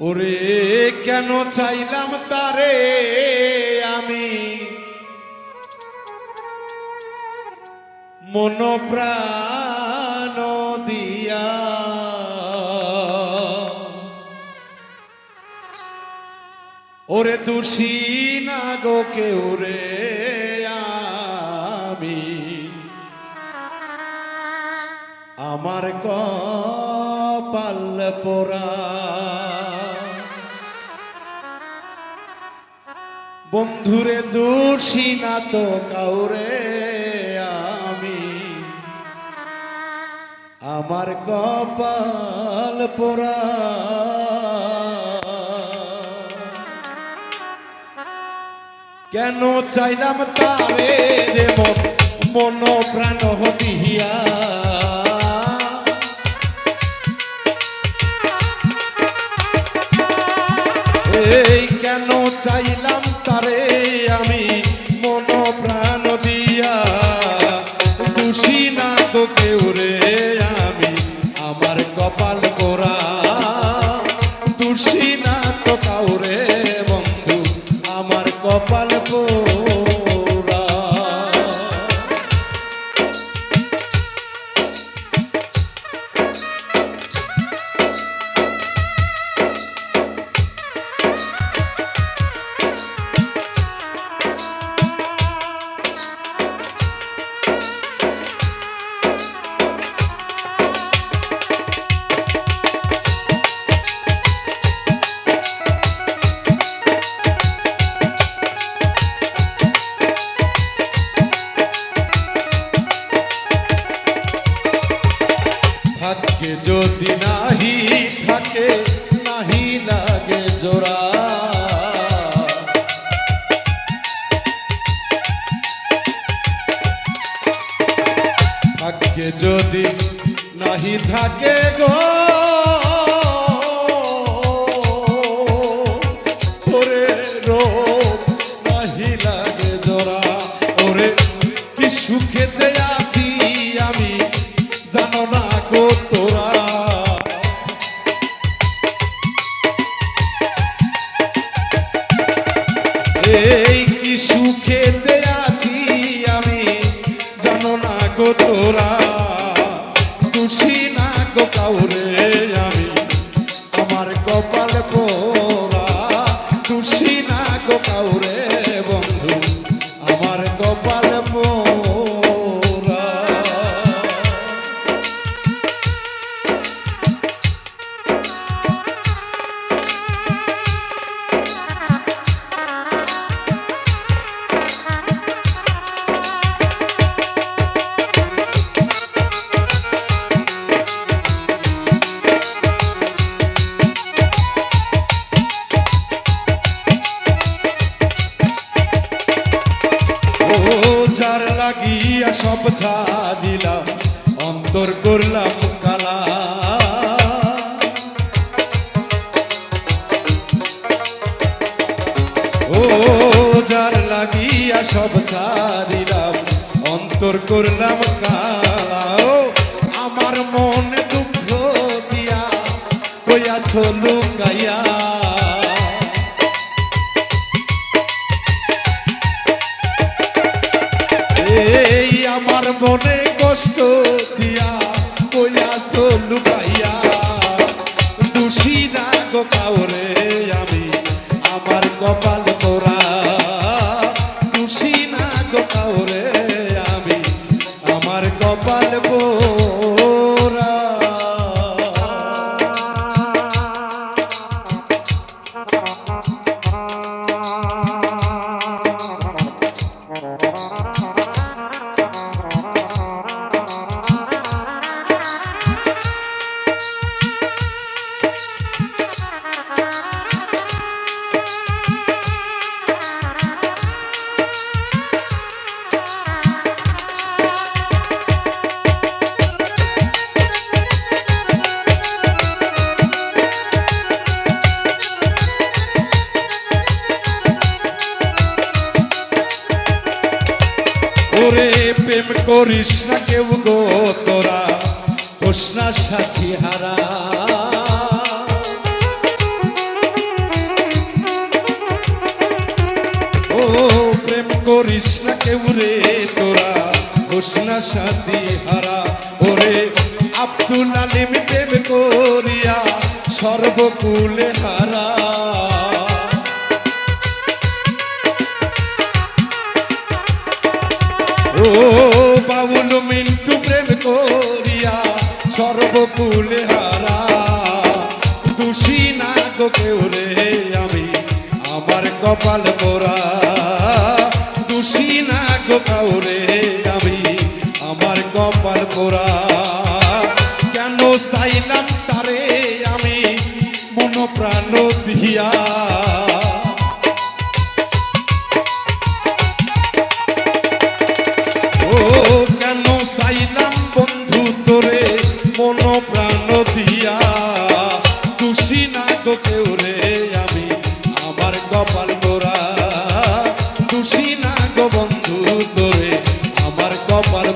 ওরে, কেন চাইলাম তারে আমি? মন প্রাণ দিয়া। ওরে দোষী না গো কেউ রে আমি? আমার কপাল পোড়া। বন্ধুরে দোষী না তো কাউরে আমি। আমার কপাল পোড়া। কেন চাইলাম তারে রে মন প্রাণ দিয়া এই কেন চাইলাম যদি নাহি থাকে নাহি লাগে জোড়া। থাকে যদি নাহি থাকে গো তোরা। খুশি না গো কাউরে আমি? আমার কপাল পোরা খুশি না গো কাউরে বন্ধু? আমার কপাল পোড়া লাগিয়া সব ছাড়িলাম অন্তর করলাম কালা। ও, যার লাগিয়া সব ছাড়িলাম, অন্তর করলাম কালা। ও, আমার মনে দুঃখ দিয়া কইয়াছ লুকাইয়া আমার মনে কষ্ট দিয়া কইয়া লুকাইয়া। দোষী না গো কাউরে আমি আমার কপাল প্রেম করিস না কেউ গো তোরা কৃষ্ণা সাথী হারা। ও প্রেম করিস না কেউ রে তোরা কৃষ্ণা সাথী হারা। ওরে আব্দুল আলিম প্রেম করিয়া সর্বকুলে হারা। ও সর্বকুলে হারা। না গো কেউ রে আমি, আমার কপাল দোষী না গো কাউরে আমি, আমার কপাল মোরা কেন চাইলাম তারে আমি, মন প্রাণ দিয়া। ও, কেন চাইলাম করে আমার কপাল